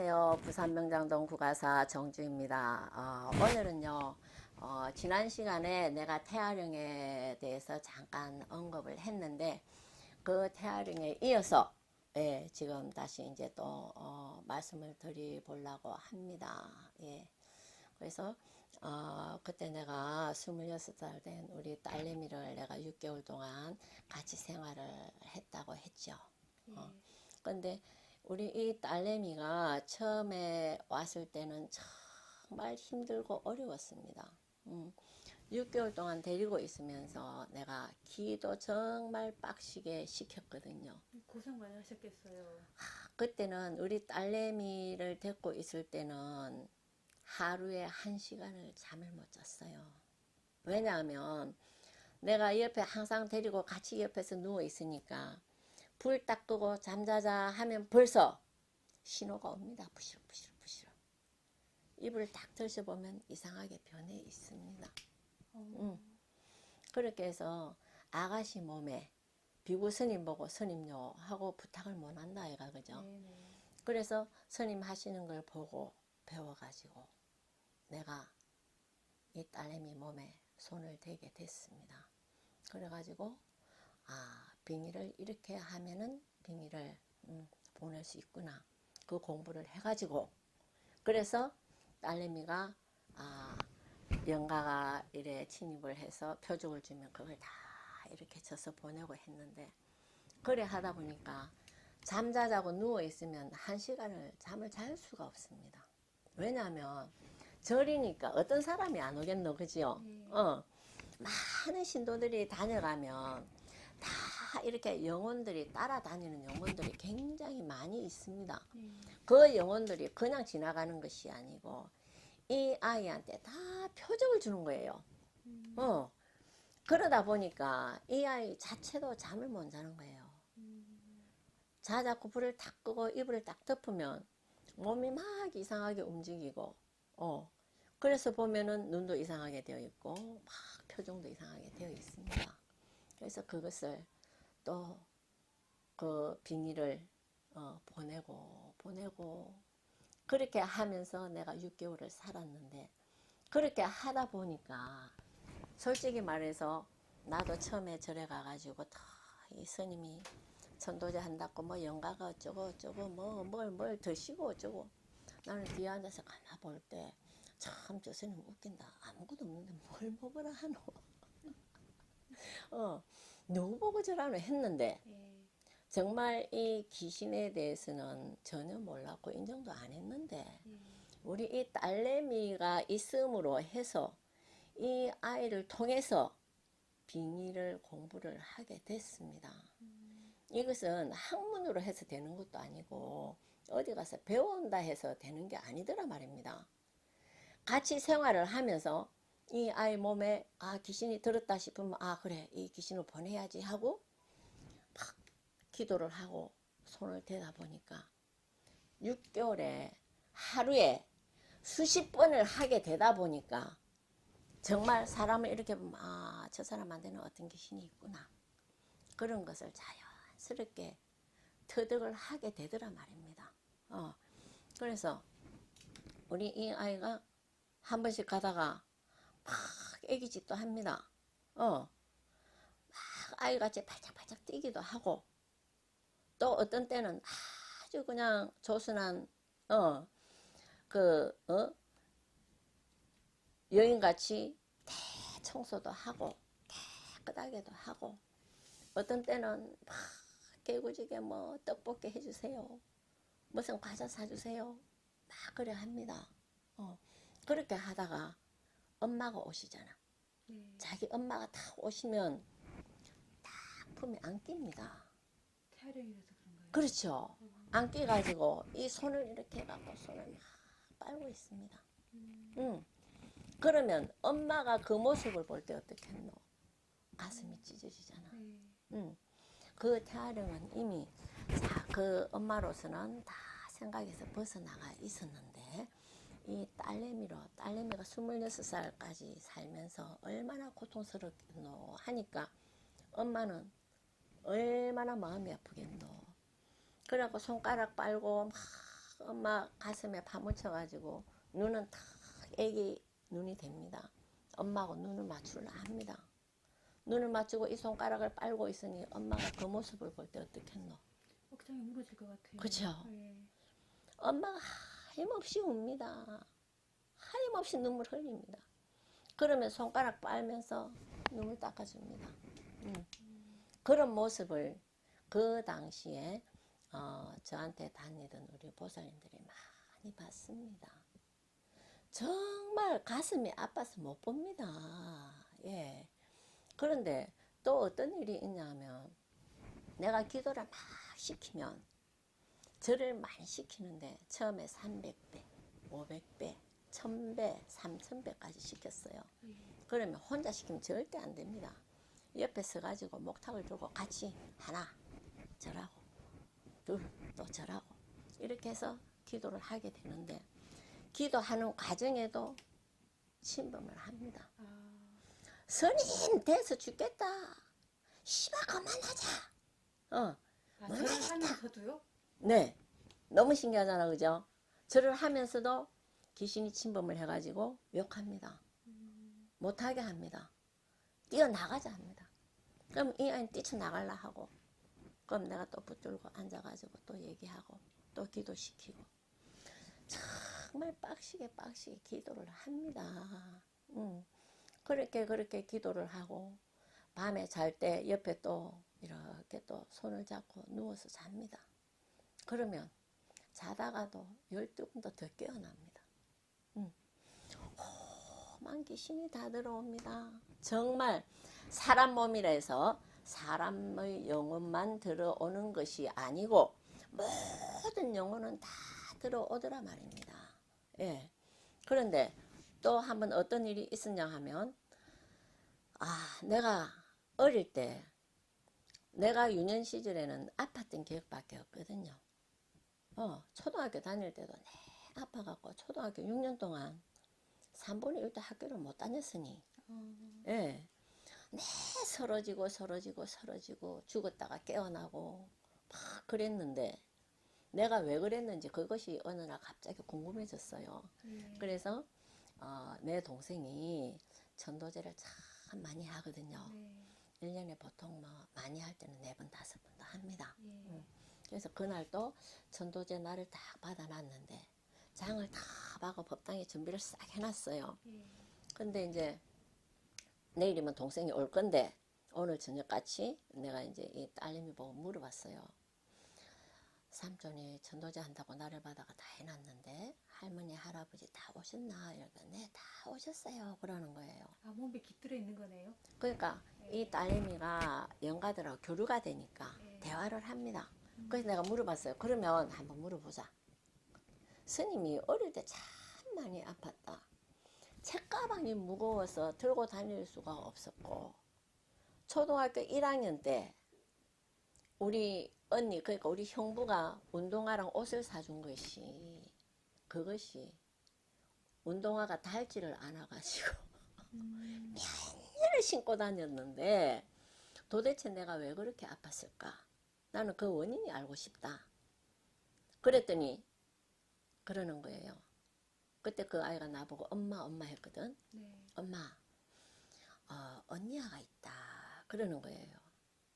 안녕하세요. 부산 명장동 국가사 정주입니다. 어, 오늘은요, 어, 지난 시간에 내가 태아령에 대해서 잠깐 언급을 했는데, 그 태아령에 이어서, 예, 지금 다시 이제 또, 어, 말씀을 드리보려고 합니다. 예. 그래서, 어, 그때 내가 26살 된 우리 딸내미를 내가 6개월 동안 같이 생활을 했다고 했죠. 어. 근데 우리 이 딸내미가 처음에 왔을 때는 정말 힘들고 어려웠습니다. 음, 6개월 동안 데리고 있으면서 내가 기도 정말 빡시게 시켰거든요. 고생 많이 하셨겠어요. 그때는 우리 딸내미를 데리고 있을 때는 하루에 한 시간을 잠을 못 잤어요. 왜냐하면 내가 옆에 항상 데리고 같이 옆에서 누워 있으니까 불 딱 끄고 잠자자 하면 벌써 신호가 옵니다. 부시럭 부시럭 부시럭. 이불을 딱 들셔보면 이상하게 변해 있습니다. 어, 음. 그렇게 해서 아가씨 몸에 비구 스님 보고 스님요 하고 부탁을 못 한다 얘가 그죠? 네네. 그래서 스님 하시는 걸 보고 배워가지고 내가 이 딸내미 몸에 손을 대게 됐습니다. 그래가지고 아 빙의를 이렇게 하면은 빙의를 음, 보낼 수 있구나 그 공부를 해가지고 그래서 딸내미가 아 영가가 이래 침입을 해서 표적을 주면 그걸 다 이렇게 쳐서 보내고 했는데 그래 하다 보니까 잠자자고 누워 있으면 한 시간을 잠을 잘 수가 없습니다. 왜냐하면 절이니까 어떤 사람이 안 오겠노, 그지요? 네. 어, 많은 신도들이 다녀가면 다 이렇게 영혼들이 따라다니는 영혼들이 굉장히 많이 있습니다. 네. 그 영혼들이 그냥 지나가는 것이 아니고 이 아이한테 다 표적을 주는 거예요. 음, 어. 그러다 보니까 이 아이 자체도 잠을 못 자는 거예요. 음, 자자고 불을 탁 끄고 이불을 딱 덮으면 몸이 막 이상하게 움직이고, 어. 그래서 보면은 눈도 이상하게 되어 있고, 막 표정도 이상하게 되어 있습니다. 그래서 그것을 또 그 빙의를 어, 보내고, 보내고, 그렇게 하면서 내가 6개월을 살았는데, 그렇게 하다 보니까, 솔직히 말해서 나도 처음에 절에 가가지고 다 이 스님이 전도제 한다고 뭐 영가가 어쩌고 어쩌고 뭐 뭘 뭘 드시고 어쩌고 나는 뒤에 앉아서 가나 볼 때 참 저 스님 웃긴다. 아무것도 없는데 뭘 먹으라 하노. 어 누구 보고 저라노 했는데 예. 정말 이 귀신에 대해서는 전혀 몰랐고 인정도 안 했는데 예. 우리 이 딸내미가 있음으로 해서 이 아이를 통해서 빙의를 공부를 하게 됐습니다. 음, 이것은 학문으로 해서 되는 것도 아니고 어디 가서 배운다 해서 되는 게 아니더라 말입니다. 같이 생활을 하면서 이 아이 몸에 아 귀신이 들었다 싶으면 아 그래 이 귀신을 보내야지 하고 막 기도를 하고 손을 대다 보니까 6개월에 하루에 수십 번을 하게 되다 보니까 정말 사람을 이렇게 보면 아 저 사람한테는 어떤 귀신이 있구나 그런 것을 자연스럽게 터득을 하게 되더라 말입니다. 어, 그래서 우리 이 아이가 한 번씩 가다가 막 애기짓도 합니다. 어, 막 아이같이 발짝발짝 뛰기도 하고 또 어떤 때는 아주 그냥 조순한 어, 그 어, 여인같이 대청소도 하고 깨끗하게도 하고 어떤 때는 막 개구지게 뭐 떡볶이 해주세요. 무슨 과자 사주세요. 막 그래 합니다. 어, 그렇게 하다가 엄마가 오시잖아. 네. 자기 엄마가 다 오시면 딱 품에 안깁니다. 태아령이라서 그런가요? 그렇죠. 안기가지고 이 손을 이렇게 해갖고 손을 막 빨고 있습니다. 음, 응. 그러면 엄마가 그 모습을 볼 때 어떻겠노? 가슴이 찢어지잖아. 네. 응. 그 태아령은 이미 자, 그 엄마로서는 다 생각에서 벗어나가 있었는데 이 딸내미로 딸내미가 26살까지 살면서 얼마나 고통스럽겠노 하니까 엄마는 얼마나 마음이 아프겠노. 그래갖고 손가락 빨고 막 엄마 가슴에 파묻혀가지고 눈은 탁 애기 눈이 됩니다. 엄마하고 눈을 맞추려 합니다. 눈을 맞추고 이 손가락을 빨고 있으니 엄마가 그 모습을 볼 때 어떻겠노? 억장이 무너질 것 같아요. 그쵸? 예. 엄마가 하염없이 웁니다. 하염없이 눈물 흘립니다. 그러면 손가락 빨면서 눈물 닦아줍니다. 음. 그런 모습을 그 당시에 어, 저한테 다니던 우리 보살님들이 많이 봤습니다. 정말 가슴이 아파서 못 봅니다. 예. 그런데 또 어떤 일이 있냐면 내가 기도를 막 시키면 절을 많이 시키는데 처음에 300배, 500배, 1000배, 3000배까지 시켰어요. 예. 그러면 혼자 시키면 절대 안 됩니다. 옆에 서가지고 목탁을 들고 같이 하나 절하고 둘 또 절하고 이렇게 해서 기도를 하게 되는데 기도하는 과정에도 침범을 합니다. 아, 스님 돼서 죽겠다. 씨발 그만하자. 어, 아 절을 하면서도요? 네. 너무 신기하잖아, 그죠? 절을 하면서도 귀신이 침범을 해가지고 욕합니다. 음, 못하게 합니다. 뛰어나가자 합니다. 그럼 이 아이는 뛰쳐나갈라 하고, 그럼 내가 또 붙들고 앉아가지고 또 얘기하고, 또 기도시키고. 정말 빡시게 빡시게 기도를 합니다. 음. 그렇게 그렇게 기도를 하고, 밤에 잘 때 옆에 또 이렇게 또 손을 잡고 누워서 잡니다. 그러면 자다가도 12분도 더 깨어납니다. 음. 험한 귀신이 다 들어옵니다. 정말 사람 몸이라서 사람의 영혼만 들어오는 것이 아니고 모든 영혼은 다 들어오더라 말입니다. 예. 그런데 또 한 번 어떤 일이 있었냐 하면 아, 내가 어릴 때 내가 유년 시절에는 아팠던 기억밖에 없거든요. 어, 초등학교 다닐 때도 내 아파갖고 초등학교 6년 동안 3분의 1도 학교를 못 다녔으니, 어, 예. 내 서러지고 서러지고 서러지고 죽었다가 깨어나고 막 그랬는데 내가 왜 그랬는지 그것이 어느 날 갑자기 궁금해졌어요. 예. 그래서 어, 내 동생이 전도제를 참 많이 하거든요. 네. 1년에 보통 뭐 많이 할 때는 네 번, 다섯 번도 합니다. 예. 그래서 그날도 전도제 날을 딱 받아놨는데 장을 다 하고 법당에 준비를 싹 해놨어요. 예. 근데 이제 내일이면 동생이 올 건데 오늘 저녁같이 내가 이제 이 딸내미 보고 물어봤어요. 삼촌이 전도제 한다고 나를 받아가 다 해놨는데 할머니 할아버지 다 오셨나? 이러니까 네다 오셨어요. 그러는 거예요. 아 몸에 깃들어 있는 거네요. 그러니까 이 딸내미가 영가들하고 교류가 되니까 네. 대화를 합니다. 그래서 내가 물어봤어요. 그러면 한번 물어보자. 스님이 어릴 때 참 많이 아팠다. 책가방이 무거워서 들고 다닐 수가 없었고 초등학교 1학년 때 우리 언니 그러니까 우리 형부가 운동화랑 옷을 사준 것이 그것이 운동화가 닳지를 않아가지고 음, 를 신고 다녔는데 도대체 내가 왜 그렇게 아팠을까? 나는 그 원인이 알고 싶다. 그랬더니 그러는 거예요. 그때 그 아이가 나보고 엄마 엄마 했거든. 네. 엄마 어, 언니야가 있다. 그러는 거예요.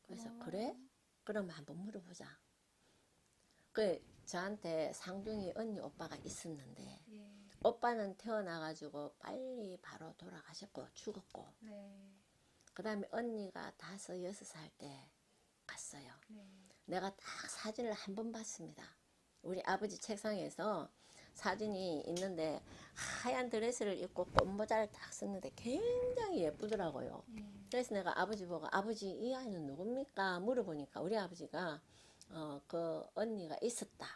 그래서 어. 그래? 그럼 한번 물어보자. 그 저한테 상중이 언니 오빠가 있었는데 예. 오빠는 태어나가지고 빨리 바로 돌아가셨고 죽었고 네. 그 다음에 언니가 다섯, 여섯 살 때 갔어요. 네. 내가 딱 사진을 한 번 봤습니다. 우리 아버지 책상에서 사진이 있는데 하얀 드레스를 입고 꽃모자를 딱 썼는데 굉장히 예쁘더라고요. 예. 그래서 내가 아버지 보고 아버지 이 아이는 누굽니까? 물어보니까 우리 아버지가 어, 그 언니가 있었다.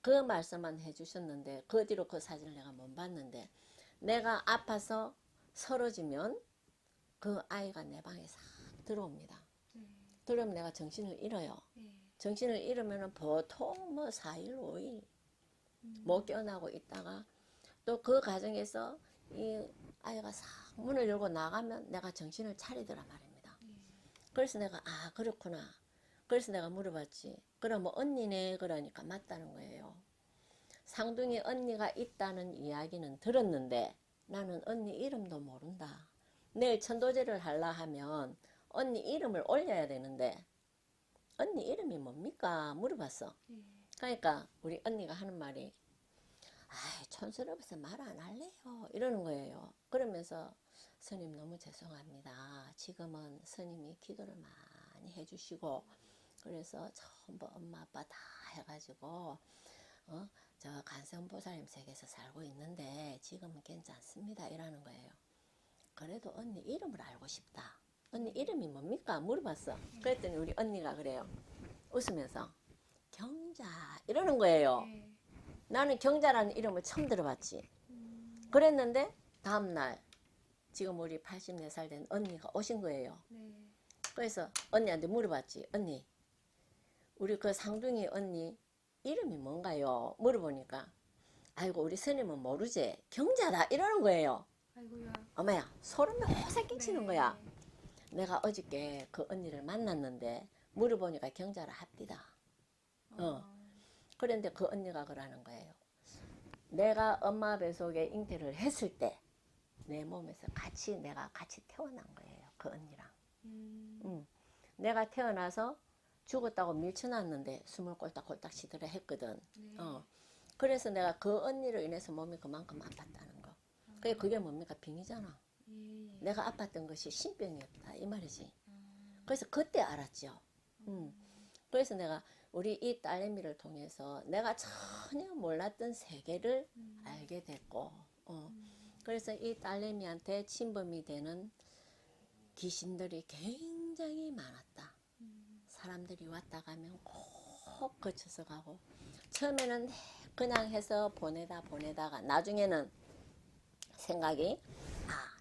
그 말씀만 해주셨는데 그 뒤로 그 사진을 내가 못 봤는데 내가 아파서 쓰러지면 그 아이가 내 방에 싹 들어옵니다. 네. 들어오면 내가 정신을 잃어요. 예. 정신을 잃으면 보통 뭐 4일, 5일 음, 못 깨어나고 있다가 또 그 과정에서 이 아이가 싹 문을 열고 나가면 내가 정신을 차리더라 말입니다. 예. 그래서 내가 아 그렇구나. 그래서 내가 물어봤지. 그럼 뭐 언니네 그러니까 맞다는 거예요. 상둥이 언니가 있다는 이야기는 들었는데 나는 언니 이름도 모른다. 내일 천도제를 하려 하면 언니 이름을 올려야 되는데 언니 이름이 뭡니까? 물어봤어. 예. 그러니까 우리 언니가 하는 말이 아 촌스러워서 말 안 할래요 이러는 거예요. 그러면서 스님 너무 죄송합니다. 지금은 스님이 기도를 많이 해주시고 그래서 전부 엄마 아빠 다 해가지고 어? 저 간성보살님 세계에서 살고 있는데 지금은 괜찮습니다 이라는 거예요. 그래도 언니 이름을 알고 싶다. 언니 이름이 뭡니까? 물어봤어. 그랬더니 우리 언니가 그래요. 웃으면서 경자 이러는 거예요. 예. 나는 경자라는 이름을 처음 들어봤지. 음, 그랬는데 다음날 지금 우리 84살 된 언니가 오신 거예요. 네. 그래서 언니한테 물어봤지. 언니, 우리 그 상둥이 언니 이름이 뭔가요? 물어보니까 아이고 우리 스님은 모르지. 경자다 이러는 거예요. 아이고야. 어머야 소름이 호삭 끼치는 네. 거야. 내가 어저께 그 언니를 만났는데 물어보니까 경자라 합디다. 어. 그런데 그 언니가 그러는 거예요. 내가 엄마 뱃속에 잉태를 했을 때 내 몸에서 같이 내가 같이 태어난 거예요. 그 언니랑. 음, 응. 내가 태어나서 죽었다고 밀쳐놨는데 숨을 꼴딱꼴딱 쉬더라 했거든. 네. 어. 그래서 내가 그 언니로 인해서 몸이 그만큼 아팠다는 거. 그게 그게 뭡니까? 병이잖아. 예. 내가 아팠던 것이 신병이었다. 이 말이지. 아, 그래서 그때 알았죠. 음. 그래서 내가 우리 이 딸내미를 통해서 내가 전혀 몰랐던 세계를 음, 알게 됐고, 어. 음, 그래서 이 딸내미한테 침범이 되는 귀신들이 굉장히 많았다. 음, 사람들이 왔다 가면 꼭 거쳐서 가고, 처음에는 그냥 해서 보내다 보내다가 나중에는 생각이, 아,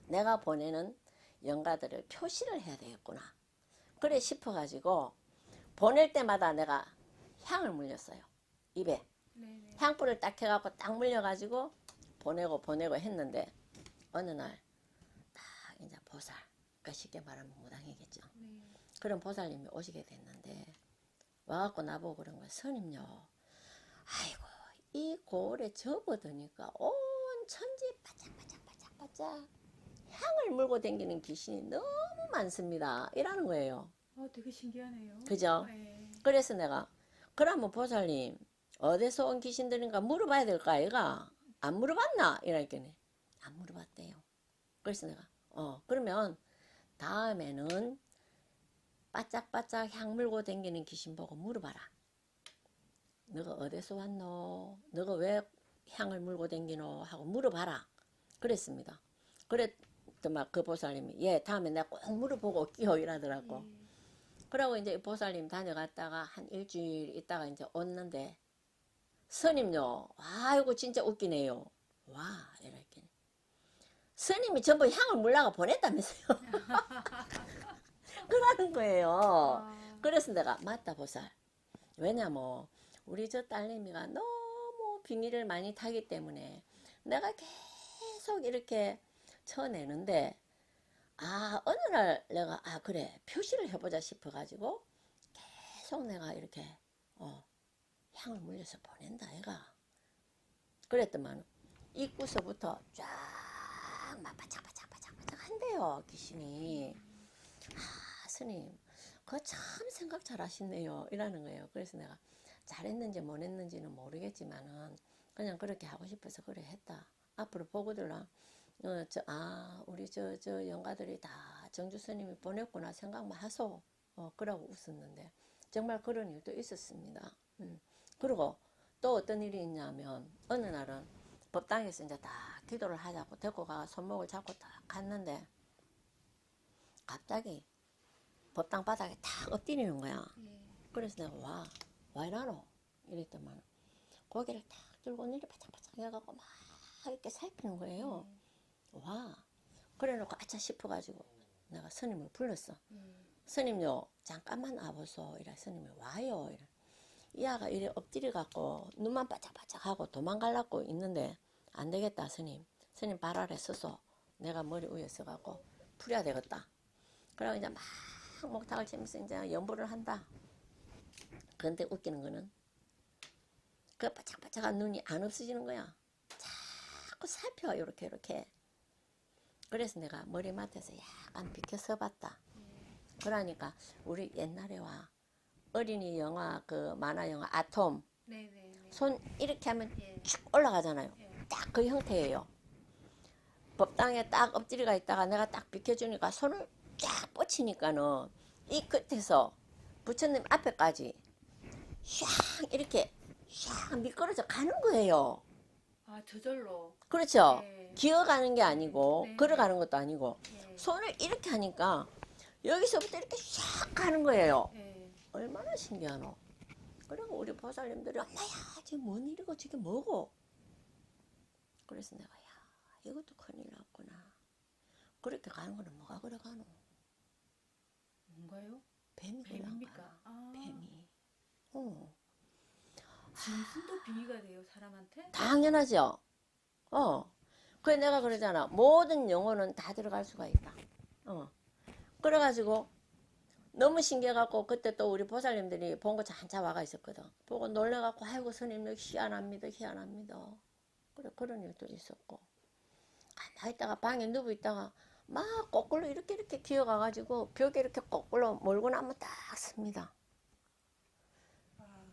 내가 보내는 영가들을 표시를 해야 되겠구나. 그래 싶어가지고, 보낼 때마다 내가 향을 물렸어요. 입에. 네네. 향불을 딱 해갖고 딱 물려가지고 보내고 보내고 했는데 어느 날 딱 이제 보살 그러니까 쉽게 말하면 무당이겠죠 네. 그런 보살님이 오시게 됐는데 와갖고 나보고 그런 거야 스님요 아이고 이 고을에 접어드니까 온 천지 바짝바짝바짝바짝 향을 물고 다니는 귀신이 너무 많습니다. 이라는 거예요. 어, 되게 신기하네요. 그죠? 예. 그래서 내가 그러면 보살님 어디서 온 귀신들인가 물어봐야 될까 아이가? 안 물어봤나? 이랬더니 안 물어봤대요. 그래서 내가 어 그러면 다음에는 바짝바짝 향 물고 댕기는 귀신 보고 물어봐라. 너가 어디서 왔노? 너가 왜 향을 물고 댕기노? 하고 물어봐라. 그랬습니다. 그랬 더만 그 보살님이 예 다음에 내가 꼭 물어보고 올게요. 이러더라고. 예. 그러고 이제 이 보살님 다녀갔다가 한 일주일 있다가 이제 왔는데 스님요. 아이고 진짜 웃기네요 와. 이렇게 스님이 전부 향을 물라가 보냈다면서요. 그러는 거예요. 아, 그래서 내가 맞다 보살. 왜냐면 우리 저 딸내미가 너무 비닐을 많이 타기 때문에 내가 계속 이렇게 쳐내는데 아 어느 날 내가 아 그래 표시를 해보자 싶어가지고 계속 내가 이렇게 어 향을 물려서 보낸다 애가. 그랬더만 입구서부터 쫙막 바짝바짝바짝바짝 한대요 귀신이. 아 스님 그거 참 생각 잘 하시네요 이라는 거예요. 그래서 내가 잘했는지 못했는지는 모르겠지만은 그냥 그렇게 하고 싶어서 그래 했다. 앞으로 보고들랑 어, 저, 아, 우리 저, 저 영가들이 다 정주 스님이 보냈구나 생각만 하소. 어, 그러고 웃었는데, 정말 그런 일도 있었습니다. 음. 그리고 또 어떤 일이 있냐면, 어느 날은 법당에서 이제 다 기도를 하자고 데리고 가 손목을 잡고 딱 갔는데, 갑자기 법당 바닥에 탁 엎드리는 거야. 예. 그래서 내가 와, 와 이러노? 이랬더만, 고개를 탁 들고 내리 바짝바짝 해갖고 막 이렇게 살피는 거예요. 와 그래놓고 아차 싶어가지고 내가 스님을 불렀어. 예. 스님요 잠깐만 와보소. 이래 스님이 와요. 이래. 이 아가 이래 엎드려 갖고 눈만 바짝바짝 하고 도망갈라고 있는데 안 되겠다 스님. 스님 발 아래 서서 내가 머리 위에 서갖고 풀어야 되겠다. 그러고 이제 막 목탁을 치면서 이제 연부를 한다. 근데 웃기는 거는 그 바짝바짝한 눈이 안 없어지는 거야. 자꾸 살펴 이렇게 이렇게. 그래서 내가 머리맡에서 약간 비켜 서봤다. 그러니까 우리 옛날에 와 어린이 영화 그 만화 영화 아톰 네네네. 손 이렇게 하면 예. 쭉 올라가잖아요. 예. 딱그 형태예요. 법당에 딱 엎드리가 있다가 내가 딱 비켜주니까 손을 쫙 뻗치니까는 이 끝에서 부처님 앞에까지 샥 이렇게 샥 미끄러져 가는 거예요. 아 저절로. 그렇죠? 예. 기어가는 게 아니고 네. 걸어가는 것도 아니고 예. 손을 이렇게 하니까 여기서부터 이렇게 샥 가는 거예요. 예. 얼마나 신기하노. 그리고 우리 보살님들이 엄마야 저게 뭔 일이고 저게 뭐고. 그래서 내가 야 이것도 큰일 났구나. 그렇게 가는 거는 뭐가 그래 가노. 뭔가요? 뱀이 뱀입니까? 거야. 아. 뱀이. 어. 짐승도 빙의가 돼요 사람한테? 당연하죠. 어. 그래 내가 그러잖아. 모든 영혼은 다 들어갈 수가 있다. 어. 그래가지고 너무 신기해갖고 그때 또 우리 보살님들이 본거 잔차 와가 있었거든. 보고 놀래갖고 아이고 스님 여기 희한합니다. 희한합니다. 그래 그런 일도 있었고. 가만히 있다가 방에 누워 있다가 막 거꾸로 이렇게 이렇게 기어가가지고 벽에 이렇게 거꾸로 몰고 나면 딱 씁니다.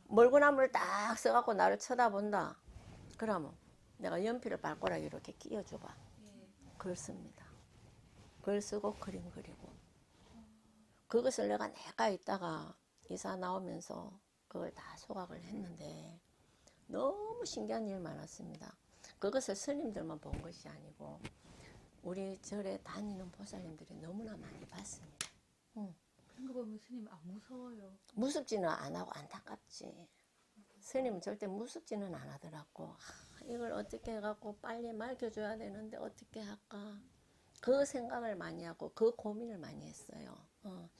아, 몰고나무를 딱 써갖고 나를 쳐다본다. 그러면 내가 연필을 발가락에 이렇게 끼워줘봐. 예. 글 씁니다. 글 쓰고 그림 그리고. 그것을 내가 내가 있다가 이사 나오면서 그걸 다 소각을 했는데 너무 신기한 일 많았습니다. 그것을 스님들만 본 것이 아니고 우리 절에 다니는 보살님들이 너무나 많이 봤습니다. 그런 거 보면 스님 안 무서워요. 무섭지는 안 하고 안타깝지. 스님은 절대 무섭지는 안 하더라고. 아, 이걸 어떻게 해갖고 빨리 말겨줘야 되는데 어떻게 할까. 그 생각을 많이 하고 그 고민을 많이 했어요. 어.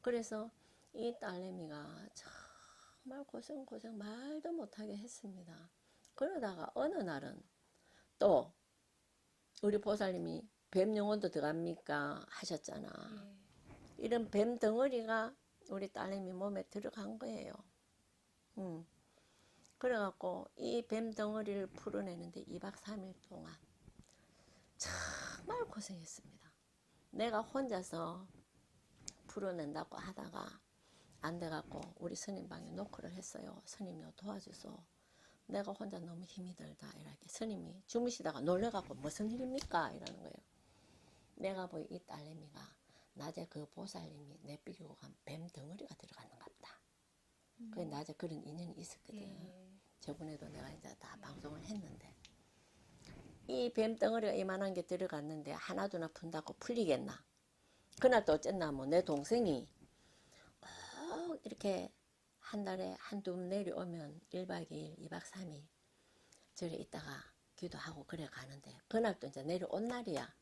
그래서 이 딸내미가 정말 고생 고생 말도 못하게 했습니다. 그러다가 어느 날은 또 우리 보살님이 뱀 영혼도 들어갑니까 하셨잖아. 예. 이런 뱀 덩어리가 우리 딸내미 몸에 들어간 거예요. 음. 그래갖고 이 뱀 덩어리를 풀어내는데 2박 3일 동안 정말 고생했습니다. 내가 혼자서 풀어낸다고 하다가 안 돼갖고 우리 스님 방에 노크를 했어요. 스님이요 도와줘서 내가 혼자 너무 힘이 들다 이렇게 스님이 주무시다가 놀래갖고 무슨 일입니까 이러는 거예요. 내가 보이 이 딸내미가 낮에 그 보살님이 내비리고 간 뱀 덩어리가 들어갔는갑다. 그 낮에 그런 인연이 있었거든. 예. 저번에도 내가 이제 다 방송을 했는데 이 뱀 덩어리가 이만한 게 들어갔는데 하나두나 푼다고 풀리겠나? 그날 또 어쨌나 뭐 내 동생이 꼭 이렇게 한 달에 한두 번 내려오면 1박 2일, 2박 3일 절에 있다가 기도하고 그래 가는데 그날 또 이제 내려온 날이야.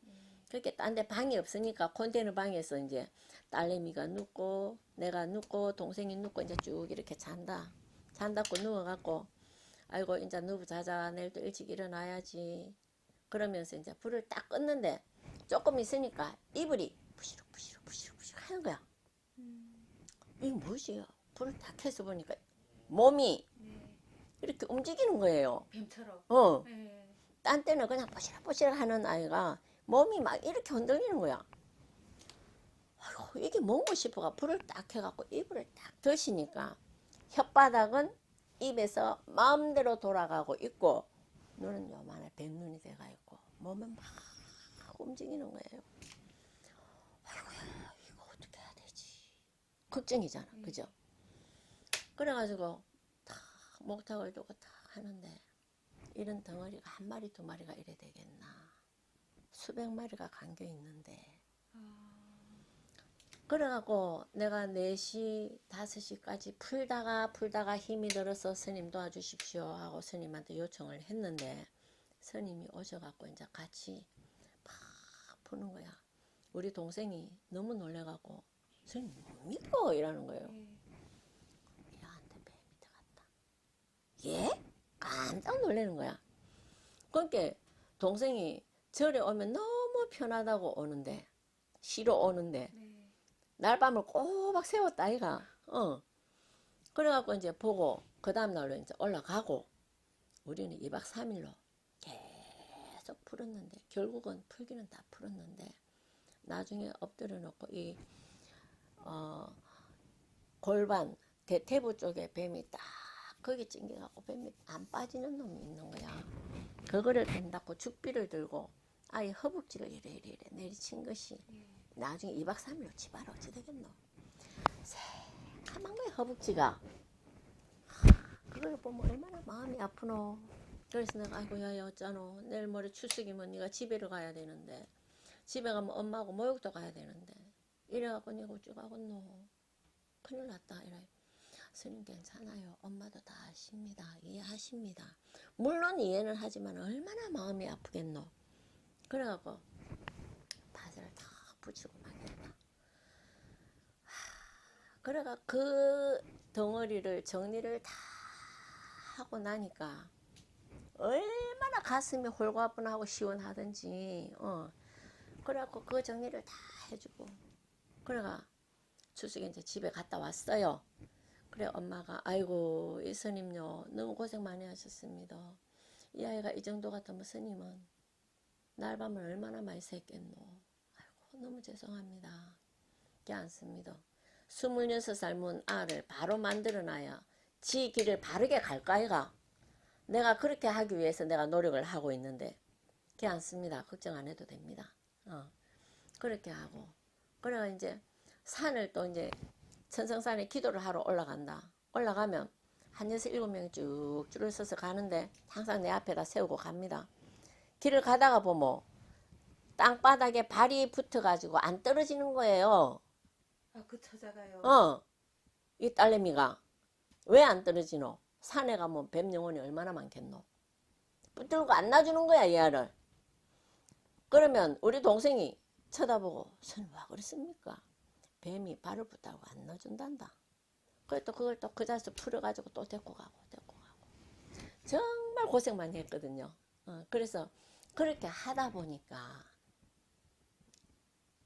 그렇게 딴 데 방이 없으니까 컨테이너 방에서 이제 딸내미가 눕고 내가 눕고 동생이 눕고 이제 쭉 이렇게 잔다. 잔다고 누워갖고 아이고 이제 누워 자자 내일 또 일찍 일어나야지. 그러면서 이제 불을 딱 껐는데 조금 있으니까 이불이 부시룩 부시룩 부시룩 부시룩 하는 거야. 음. 이게 뭐지? 불을 딱 켜서 보니까 몸이 예. 이렇게 움직이는 거예요. 뱀처럼. 어. 예. 딴 때는 그냥 보시락보시락 하는 아이가 몸이 막 이렇게 흔들리는 거야. 아이고, 이게 뭔가 싶어가 불을 딱 켜갖고 이불을 딱 드시니까 혓바닥은 입에서 마음대로 돌아가고 있고 눈은 요만한 뱀눈이 돼가 있고 몸은 막 움직이는 거예요. 아이고야 이거 어떻게 해야 되지? 걱정이잖아, 그죠? 그래가지고 탁 목탁을 두고 탁 하는데 이런 덩어리가 한 마리 두 마리가 이래 되겠나 수백 마리가 감겨 있는데 아, 그래갖고 내가 4시 5시까지 풀다가 풀다가 힘이 들어서 스님 도와주십시오 하고 스님한테 요청을 했는데 스님이 오셔갖고 이제 같이 막 푸는 거야 우리 동생이 너무 놀래갖고 스님 뭡니까 이러는 거예요 예. 야한테 뱀이 들어갔다. 예? 깜짝 놀라는 거야. 그러니까 동생이 절에 오면 너무 편하다고 오는데 쉬러 오는데 네. 날밤을 꼬박 세웠다 아이가. 어. 그래갖고 이제 보고 그 다음 날로 이제 올라가고 우리는 2박 3일로 계속 풀었는데 결국은 풀기는 다 풀었는데 나중에 엎드려 놓고 이 어, 골반 대퇴부 쪽에 뱀이 딱 거기 찡겨갖고 뱀이 안 빠지는 놈이 있는 거야. 그거를 된다고 죽비를 들고 아예 허벅지를 이래 이래 이래 내리친 것이 예. 나중에 2박 3일로 집안 어찌 되겠노? 새카만 거야 허벅지가. 하, 그걸 보면 얼마나 마음이 아프노. 그래서 내가 아이고 야야 어쩌노. 내일 모레 추석이면 네가 집에를 가야 되는데. 집에 가면 엄마하고 모욕도 가야 되는데. 이래갖고 네가 어쩌가겠노. 큰일 났다 이래. 스님 괜찮아요. 엄마도 다 아십니다. 이해하십니다. 물론 이해는 하지만 얼마나 마음이 아프겠노 그래갖고 바지를 다 붙이고 말겠다. 그래가 그 덩어리를 정리를 다 하고 나니까 얼마나 가슴이 홀가분하고 시원하든지 어. 그래갖고 그 정리를 다 해주고 그래가 추석에 이제 집에 갔다 왔어요. 그래 엄마가 아이고 이 스님요. 너무 고생 많이 하셨습니다. 이 아이가 이 정도 같으면 스님은 날 밤을 얼마나 많이 샜겠노. 아이고 너무 죄송합니다. 괜찮습니다. 26살 문 알을 바로 만들어놔야 지 길을 바르게 갈까 아이가? 내가 그렇게 하기 위해서 내가 노력을 하고 있는데 괜찮습니다. 걱정 안 해도 됩니다. 어. 그렇게 하고. 그래가 이제 산을 또 이제 천성산에 기도를 하러 올라간다. 올라가면 한 여섯 일곱 명이 쭉 줄을 서서 가는데 항상 내 앞에다 세우고 갑니다 길을 가다가 보면 땅바닥에 발이 붙어가지고 안 떨어지는 거예요 아, 그 처자가요. 어, 이 딸내미가 왜 안 떨어지노? 산에 가면 뱀 영혼이 얼마나 많겠노? 붙들고 안 놔주는 거야, 얘를. 그러면 우리 동생이 쳐다보고, 선생님 왜 그랬습니까? 뱀이 발을 붙다고 안 놔준단다. 그래 또 그걸 또 그 자리에서 풀어가지고 또 데리고 가고, 데리고 가고. 정말 고생 많이 했거든요. 어, 그래서 그렇게 하다 보니까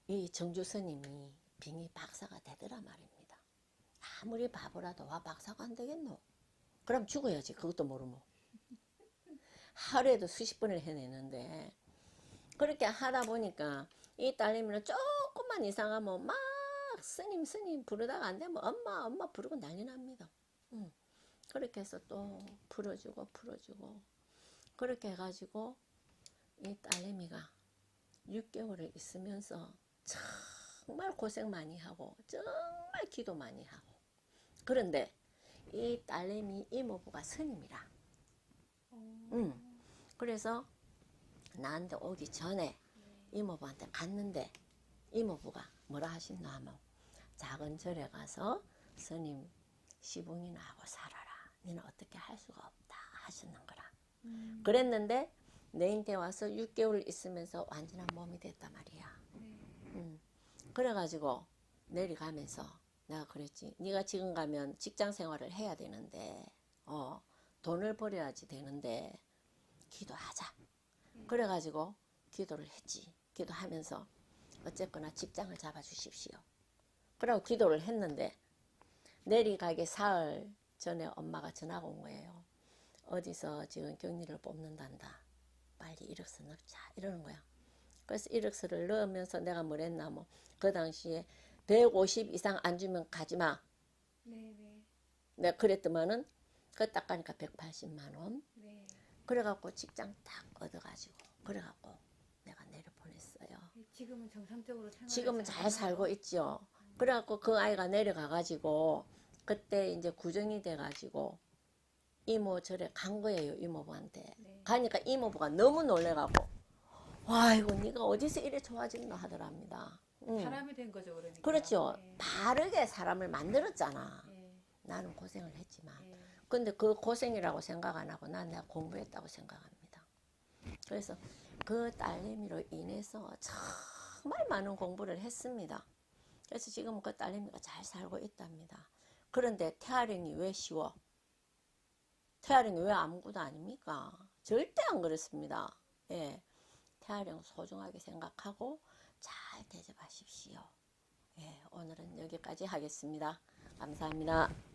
이 정주 스님이 빙의 박사가 되더라 말입니다. 아무리 바보라도 와 박사가 안 되겠노? 그럼 죽어야지 그것도 모르고 하루에도 수십 번을 해내는데 그렇게 하다 보니까 이 딸내미는 조금만 이상하면 막 스님 스님 부르다가 안 되면 엄마 엄마 부르고 난리 납니다. 응. 그렇게 해서 또 풀어주고 풀어주고 그렇게 해가지고 이 딸내미가 6개월을 있으면서 정말 고생 많이 하고 정말 기도 많이 하고. 그런데 이 딸내미 이모부가 스님이라. 어, 응. 그래서 나한테 오기 전에 이모부한테 갔는데 이모부가 뭐라 하신다 하면 작은 절에 가서 스님 시봉이나 하고 살아라. 니는 어떻게 할 수가 없다. 하시는 거라. 음, 그랬는데 내한테 와서 6개월 있으면서 완전한 몸이 됐단 말이야 네. 음. 그래가지고 내려가면서 내가 그랬지. 네가 지금 가면 직장 생활을 해야 되는데, 어, 돈을 벌여야지 되는데, 기도하자. 그래가지고 기도를 했지. 기도하면서 어쨌거나 직장을 잡아주십시오. 그러고 기도를 했는데 내리가기 사흘 전에 엄마가 전화가 온 거예요. 어디서 지금 격리를 뽑는단다. 빨리 이력서 넣자. 이러는 거야. 그래서 이력서를 넣으면서 내가 뭘 했나 뭐 그 당시에 150 이상 안 주면 가지 마. 네, 네, 내가 그랬더만은 그 딱 가니까 180만 원. 네. 그래갖고 직장 딱 얻어가지고 그래갖고 내가 내려 보냈어요. 지금은 정상적으로 생활. 지금은 잘 살고 있죠. 그래갖고 그 아이가 내려가가지고 그때 이제 구정이 돼가지고 이모 절에 간 거예요 이모부한테. 네. 가니까 이모부가 너무 놀래갖고 와 이거 네가 어디서 이래 좋아졌나 하더랍니다. 응. 사람이 된 거죠, 그러니까. 그렇죠. 네. 바르게 사람을 만들었잖아. 네. 나는 고생을 했지만. 네. 근데 그 고생이라고 생각 안 하고 난 내가 공부했다고 생각합니다. 그래서 그 딸내미로 인해서 정말 많은 공부를 했습니다. 그래서 지금 그 딸내미가 잘 살고 있답니다. 그런데 태아령이 왜 쉬워? 태아령이 왜 아무것도 아닙니까? 절대 안 그렇습니다. 예. 태아령 소중하게 생각하고 잘 대접하십시오. 예, 오늘은 여기까지 하겠습니다. 감사합니다.